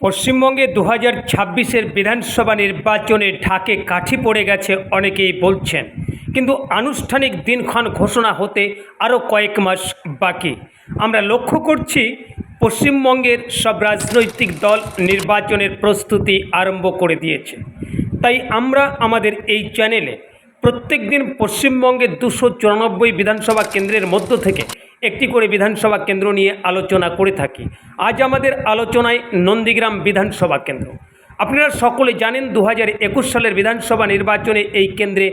পশ্চিমবঙ্গে দু হাজার ছাব্বিশের বিধানসভা নির্বাচনে ঢাকে কাঠি পড়ে গেছে অনেকেই বলছেন। কিন্তু আনুষ্ঠানিক দিনক্ষণ ঘোষণা হতে আরও কয়েক মাস বাকি। আমরা লক্ষ্য করছি পশ্চিমবঙ্গের সব রাজনৈতিক দল নির্বাচনের প্রস্তুতি আরম্ভ করে দিয়েছে। তাই আমরা আমাদের এই চ্যানেলে প্রত্যেক দিন পশ্চিমবঙ্গের দুশো চুরানব্বই বিধানসভা কেন্দ্রের মধ্য থেকে একটি করে বিধানসভা কেন্দ্র নিয়ে আলোচনা করে থাকি। আজ আমাদের আলোচনায় নন্দীগ্রাম বিধানসভা কেন্দ্র। আপনারা সকলে জানেন দু হাজার একুশ সালের বিধানসভা নির্বাচনে এই কেন্দ্রে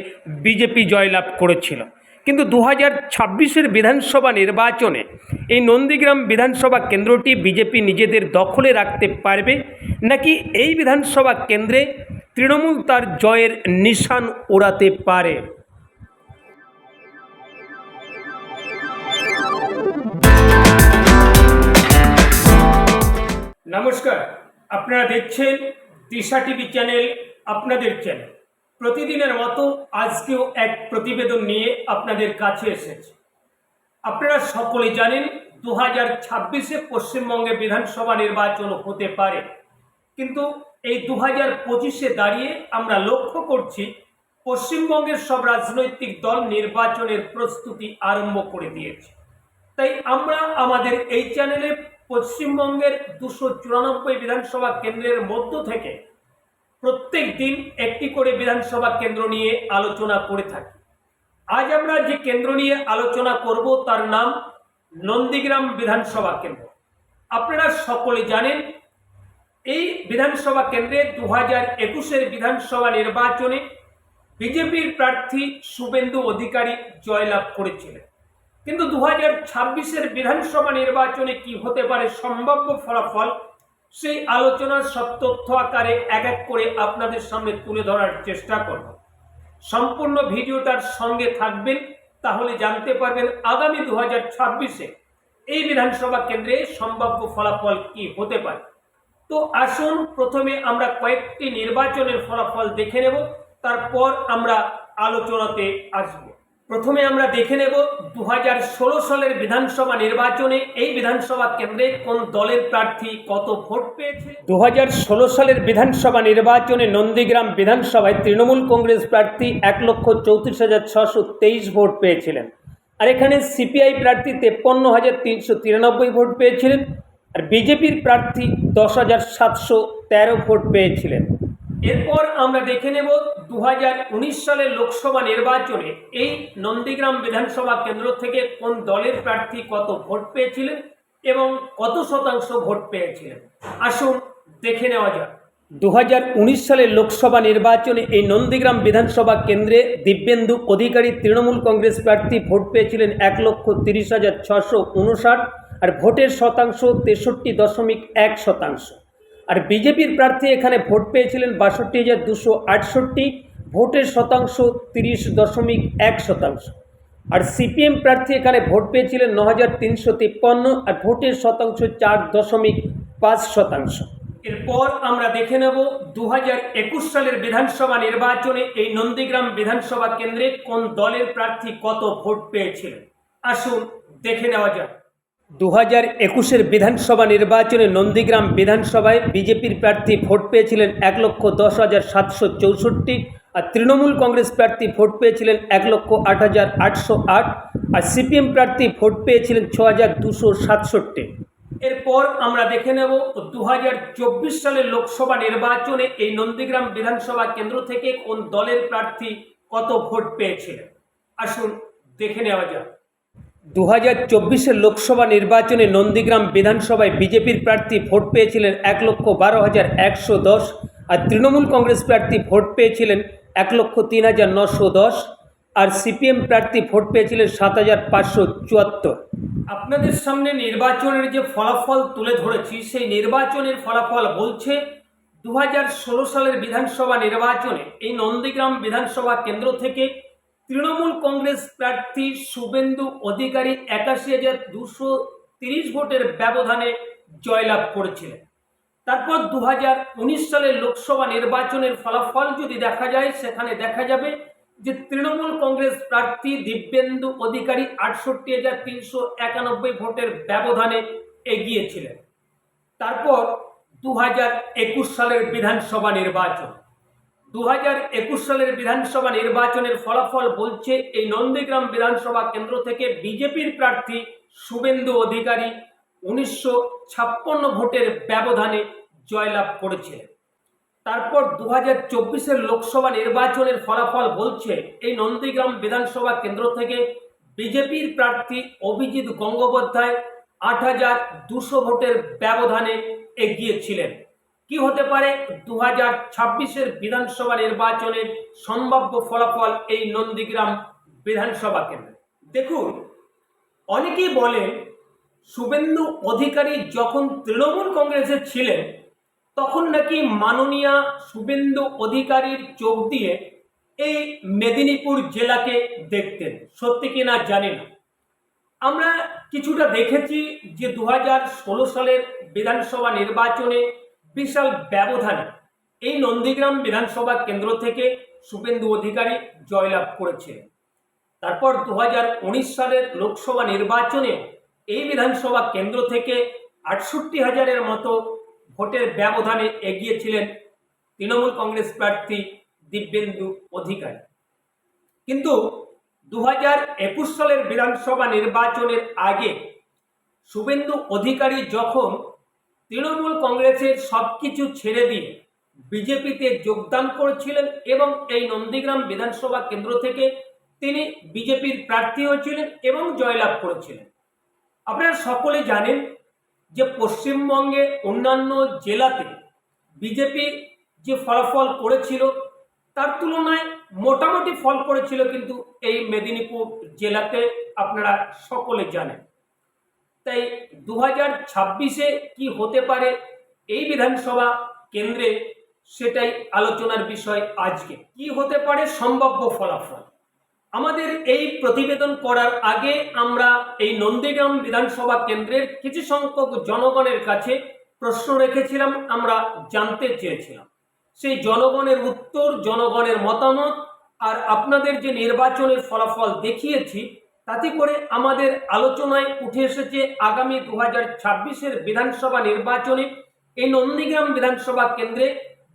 বিজেপি জয়লাভ করেছিল। কিন্তু দু হাজার ছাব্বিশের বিধানসভা নির্বাচনে এই নন্দীগ্রাম বিধানসভা কেন্দ্রটি বিজেপি নিজেদের দখলে রাখতে পারবে নাকি এই বিধানসভা কেন্দ্রে তৃণমূল তার জয়ের নিশান ওড়াতে পারে? নমস্কার, আপনারা দেখছেন দিশা টিভি চ্যানেল আপনাদের চ্যানেল। প্রতিদিনের মতো আজকেও এক প্রতিবেদন নিয়ে আপনাদের কাছে এসেছে। আপনারা সকলে জানেন দু হাজার ছাব্বিশে পশ্চিমবঙ্গে বিধানসভা নির্বাচন হতে পারে। কিন্তু এই দু হাজার পঁচিশে দাঁড়িয়ে আমরা লক্ষ্য করছি, পশ্চিমবঙ্গের সব রাজনৈতিক দল নির্বাচনের প্রস্তুতি আরম্ভ করে দিয়েছে। তাই আমরা আমাদের এই চ্যানেলে পশ্চিমবঙ্গের দুশো চুরানব্বই বিধানসভা কেন্দ্রের মধ্য থেকে প্রত্যেক দিন একটি করে বিধানসভা কেন্দ্র নিয়ে আলোচনা করে থাকি। আজ আমরা যে কেন্দ্র নিয়ে আলোচনা করব তার নাম নন্দীগ্রাম বিধানসভা কেন্দ্র। আপনারা সকলে জানেন, এই বিধানসভা কেন্দ্রে দু হাজার একুশের বিধানসভা নির্বাচনে বিজেপির প্রার্থী শুভেন্দু অধিকারী জয়লাভ করেছিলেন। কিন্তু দু হাজার ছাব্বিশের বিধানসভা নির্বাচনে কি হতে পারে সম্ভাব্য ফলাফল, সেই আলোচনার সব তথ্য আকারে এক এক করে আপনাদের সামনে তুলে ধরার চেষ্টা করব। সম্পূর্ণ ভিডিওটার সঙ্গে থাকবেন, তাহলে জানতে পারবেন আগামী দু হাজার ছাব্বিশে এই বিধানসভা কেন্দ্রে সম্ভাব্য ফলাফল কি হতে পারে। তো আসুন, প্রথমে আমরা কয়েকটি নির্বাচনের ফলাফল দেখে নেব, তারপর আমরা আলোচনাতে আসব। প্রথমে আমরা দেখে নেব দু হাজার ষোলো সালের বিধানসভা নির্বাচনে এই বিধানসভা কেন্দ্রে কোন দলের প্রার্থী কত ভোট পেয়েছে? দু হাজার ষোলো সালের বিধানসভা নির্বাচনে নন্দীগ্রাম বিধানসভায় তৃণমূল কংগ্রেস প্রার্থী এক লক্ষ চৌত্রিশ হাজার ছশো তেইশ ভোট পেয়েছিলেন। আর এখানে সিপিআই প্রার্থী তেপ্পন্ন হাজার তিনশো তিরানব্বই ভোট পেয়েছিলেন। আর বিজেপির প্রার্থী দশ হাজার সাতশো তেরো ভোট পেয়েছিলেন। এরপর আমরা দেখে নেব দু হাজার উনিশ সালের লোকসভা নির্বাচনে এই নন্দীগ্রাম বিধানসভা কেন্দ্র থেকে কোন দলের প্রার্থী কত ভোট পেয়েছিলেন এবং কত শতাংশ ভোট পেয়েছিলেন? আসুন দেখে নেওয়া যাক। দু হাজার উনিশ সালের লোকসভা নির্বাচনে এই নন্দীগ্রাম বিধানসভা কেন্দ্রে দিব্যেন্দু অধিকারী তৃণমূল কংগ্রেস প্রার্থী ভোট পেয়েছিলেন এক লক্ষ তিরিশ হাজার ছশো উনষাট আর ভোটের শতাংশ তেষট্টি দশমিক এক শতাংশ। আর বিজেপির প্রার্থী এখানে ভোট পেয়েছিলেন বাষট্টি হাজার দুশো আটষট্টি, ভোটের শতাংশ তিরিশ দশমিক এক শতাংশ। আর সিপিএম প্রার্থী এখানে ভোট পেয়েছিলেন ন হাজার তিনশো তিপ্পান্ন আর ভোটের শতাংশ চার দশমিক পাঁচ শতাংশ। এরপর আমরা দেখে নেব দু হাজার একুশ সালের বিধানসভা নির্বাচনে এই নন্দীগ্রাম বিধানসভা কেন্দ্রে কোন দলের প্রার্থী কত ভোট পেয়েছিলেন। আসুন দেখে নেওয়া যাক। দু হাজার একুশের বিধানসভা নির্বাচনে নন্দীগ্রাম বিধানসভায় বিজেপির প্রার্থী ভোট পেয়েছিলেন এক লক্ষ দশ হাজার সাতশো চৌষট্টি আর তৃণমূল কংগ্রেস প্রার্থী ভোট পেয়েছিলেন এক লক্ষ আট হাজার আটশো আট আর সিপিএম প্রার্থী ভোট পেয়েছিলেন ছ হাজার দুশো সাতষট্টি। এরপর আমরা দেখে নেব দু হাজার চব্বিশ সালের লোকসভা নির্বাচনে এই নন্দীগ্রাম বিধানসভা কেন্দ্র থেকে কোন দলের প্রার্থী কত ভোট পেয়েছিলেন। আসুন দেখে নেওয়া যাক। দু হাজার চব্বিশের লোকসভা নির্বাচনে নন্দীগ্রাম বিধানসভায় বিজেপির প্রার্থী ভোট পেয়েছিলেন এক লক্ষ বারো হাজার একশো দশ আর তৃণমূল কংগ্রেস প্রার্থী ভোট পেয়েছিলেন এক লক্ষ তিন হাজার নশো দশ আর সিপিএম প্রার্থী ভোট পেয়েছিলেন সাত হাজার পাঁচশো চুয়াত্তর। আপনাদের সামনে নির্বাচনের যে ফলাফল তুলে ধরেছি, সেই নির্বাচনের ফলাফল বলছে দু হাজার ষোলো সালের বিধানসভা নির্বাচনে এই নন্দীগ্রাম বিধানসভা কেন্দ্র থেকে তৃণমূল কংগ্রেস প্রার্থী শুভেন্দু অধিকারী একাশি হাজার দুশো তিরিশ ভোটের ব্যবধানে জয়লাভ করেছিলেন। তারপর দু হাজার উনিশ সালের লোকসভা নির্বাচনের ফলাফল যদি দেখা যায়, সেখানে দেখা যাবে যে তৃণমূল কংগ্রেস প্রার্থী দিব্যেন্দু অধিকারী আটষট্টি হাজার তিনশো একানব্বই ভোটের ব্যবধানে এগিয়েছিলেন। তারপর দু হাজার একুশ সালের বিধানসভা নির্বাচন। দু হাজার একুশ সালের বিধানসভা নির্বাচনের ফলাফল বলছে এই নন্দীগ্রাম বিধানসভা কেন্দ্র থেকে বিজেপির প্রার্থী শুভেন্দু অধিকারী উনিশশো ছাপ্পান্ন ভোটের ব্যবধানে জয়লাভ করেছিলেন তারপর দু হাজার চব্বিশের লোকসভা নির্বাচনের ফলাফল বলছে এই নন্দীগ্রাম বিধানসভা কেন্দ্র থেকে বিজেপির প্রার্থী অভিজিৎ গঙ্গোপাধ্যায় আট হাজার দুশো ভোটের ব্যবধানে এগিয়েছিলেন। কি হতে পারে? দু হাজার ছাব্বিশের বিধানসভা নির্বাচনের সম্ভাব্য ফলাফল এই নন্দীগ্রাম বিধানসভা কেন্দ্রে। দেখুন, অনেকেই বলেন, শুভেন্দু অধিকারী যখন তৃণমূল কংগ্রেসে ছিলেন, তখন নাকি মাননীয়া শুভেন্দু অধিকারীর চোখ দিয়ে এই মেদিনীপুর জেলাকে দেখতেন। সত্যি কি না জানি না। আমরা কিছুটা দেখেছি যে দু সালের বিধানসভা নির্বাচনে বিশাল ব্যবধানে এই নন্দীগ্রাম বিধানসভা কেন্দ্র থেকে শুভেন্দু অধিকারী জয়লাভ করেছিলেন তারপর দু হাজার উনিশ সালের লোকসভা নির্বাচনে এই বিধানসভা কেন্দ্র থেকে আটষট্টি হাজারের মতো ভোটের ব্যবধানে এগিয়েছিলেন তৃণমূল কংগ্রেস প্রার্থী দিব্যেন্দু অধিকারী। কিন্তু দু হাজার একুশ সালের বিধানসভা নির্বাচনের আগে শুভেন্দু অধিকারী যখন তৃণমূল কংগ্রেসের সব কিছু ছেড়ে দিয়ে বিজেপিতে যোগদান করেছিলেন এবং এই নন্দীগ্রাম বিধানসভা কেন্দ্র থেকে তিনি বিজেপির প্রার্থী হয়েছিলেন এবং জয়লাভ করেছিলেন। আপনারা সকলে জানেন যে পশ্চিমবঙ্গে অন্যান্য জেলাতে বিজেপি যে ফলাফল করেছিল, তার তুলনায় মোটামুটি ফল করেছিল কিন্তু এই মেদিনীপুর জেলাতে আপনারা সকলে জানেন। তাই দু হাজার ছাব্বিশে কি হতে পারে এই বিধানসভা কেন্দ্রে সেটাই আলোচনার বিষয় আজকে। কি হতে পারে সম্ভাব্য ফলাফল? আমাদের এই প্রতিবেদন করার আগে আমরা এই নন্দীগ্রাম বিধানসভা কেন্দ্রের কিছু সংখ্যক জনগণের কাছে প্রশ্ন রেখেছিলাম, আমরা জানতে চেয়েছিলাম। সেই জনগণের উত্তর, জনগণের মতামত আর আপনাদের যে নির্বাচনের ফলাফল দেখিয়েছি তাতে করে আমাদের আলোচনায় উঠে এসেছে আগামী দু হাজার ছাব্বিশের বিধানসভা নির্বাচনে এই নন্দীগ্রাম বিধানসভা কেন্দ্রে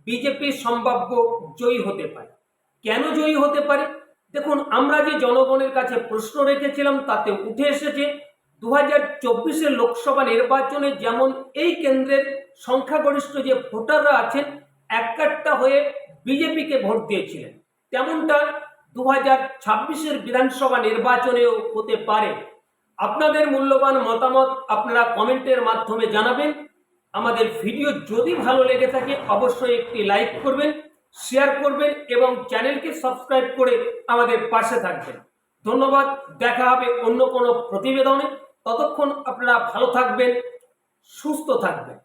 বিজেপি সম্ভাব্য জয়ী হতে পারে। কেন জয়ী হতে পারে? দেখুন, আমরা যে জনগণের কাছে প্রশ্ন রেখেছিলাম, তাতে উঠে এসেছে দু হাজার চব্বিশের লোকসভা নির্বাচনে যেমন এই কেন্দ্রের সংখ্যাগরিষ্ঠ যে ভোটাররা আছেন একটা হয়ে বিজেপিকে ভোট দিয়েছিলেন। তেমনটা দু হাজার ছাব্বিশের বিধানসভা নির্বাচনেও হতে পারে। আপনাদের মূল্যবান মতামত আপনারা কমেন্টের মাধ্যমে জানাবেন। আমাদের ভিডিও যদি ভালো লেগে থাকে, অবশ্যই একটি লাইক করবেন, শেয়ার করবেন এবং চ্যানেলকে সাবস্ক্রাইব করে আমাদের পাশে থাকবেন। ধন্যবাদ, দেখা হবে অন্য কোনো প্রতিবেদনে। ততক্ষণ আপনারা ভালো থাকবেন, সুস্থ থাকবেন।